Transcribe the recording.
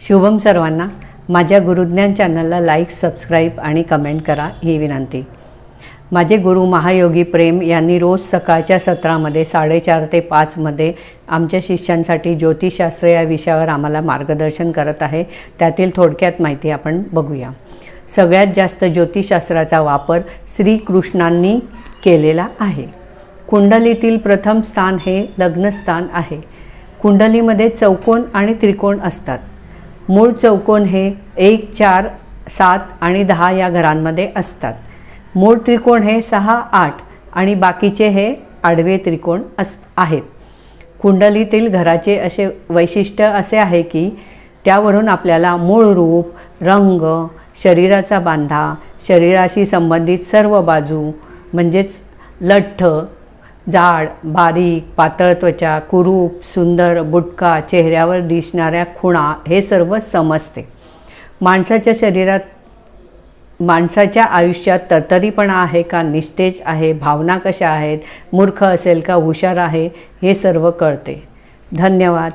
शुभम सर्वांना माझ्या गुरुज्ञान चॅनलला लाईक सबस्क्राईब आणि कमेंट करा ही विनंती. माझे गुरु महायोगी प्रेम यांनी रोज सकाळच्या सत्रामध्ये साडेचार ते पाचमध्ये आमच्या शिष्यांसाठी ज्योतिषशास्त्र या विषयावर आम्हाला मार्गदर्शन करत आहे. त्यातील थोडक्यात माहिती आपण बघूया. सगळ्यात जास्त ज्योतिषशास्त्राचा वापर श्रीकृष्णांनी केलेला आहे. कुंडलीतील प्रथम स्थान हे लग्नस्थान आहे. कुंडलीमध्ये चौकोन आणि त्रिकोण असतात. मूळ चौकोन हे एक चार सात आणि दहा या घरांमध्ये असतात. मूळ त्रिकोण हे सहा आठ आणि बाकीचे हे आडवे त्रिकोण अस आहेत. कुंडलीतील घराचे असे वैशिष्ट्य असे आहे की त्यावरून आपल्याला मूळ रूप रंग शरीराचा बांधा शरीराशी संबंधित सर्व बाजू म्हणजेच लठ्ठ जाड बारीक पातळ त्वचा कुरूप सुंदर बुटका चेहऱ्यावर दिसणाऱ्या खुणा हे सर्व समजते. माणसाच्या शरीरात माणसाच्या आयुष्यात तरतरीपणा आहे का निस्तेज आहे भावना कशा आहेत मूर्ख असेल का हुशार आहे हे सर्व कळते. धन्यवाद.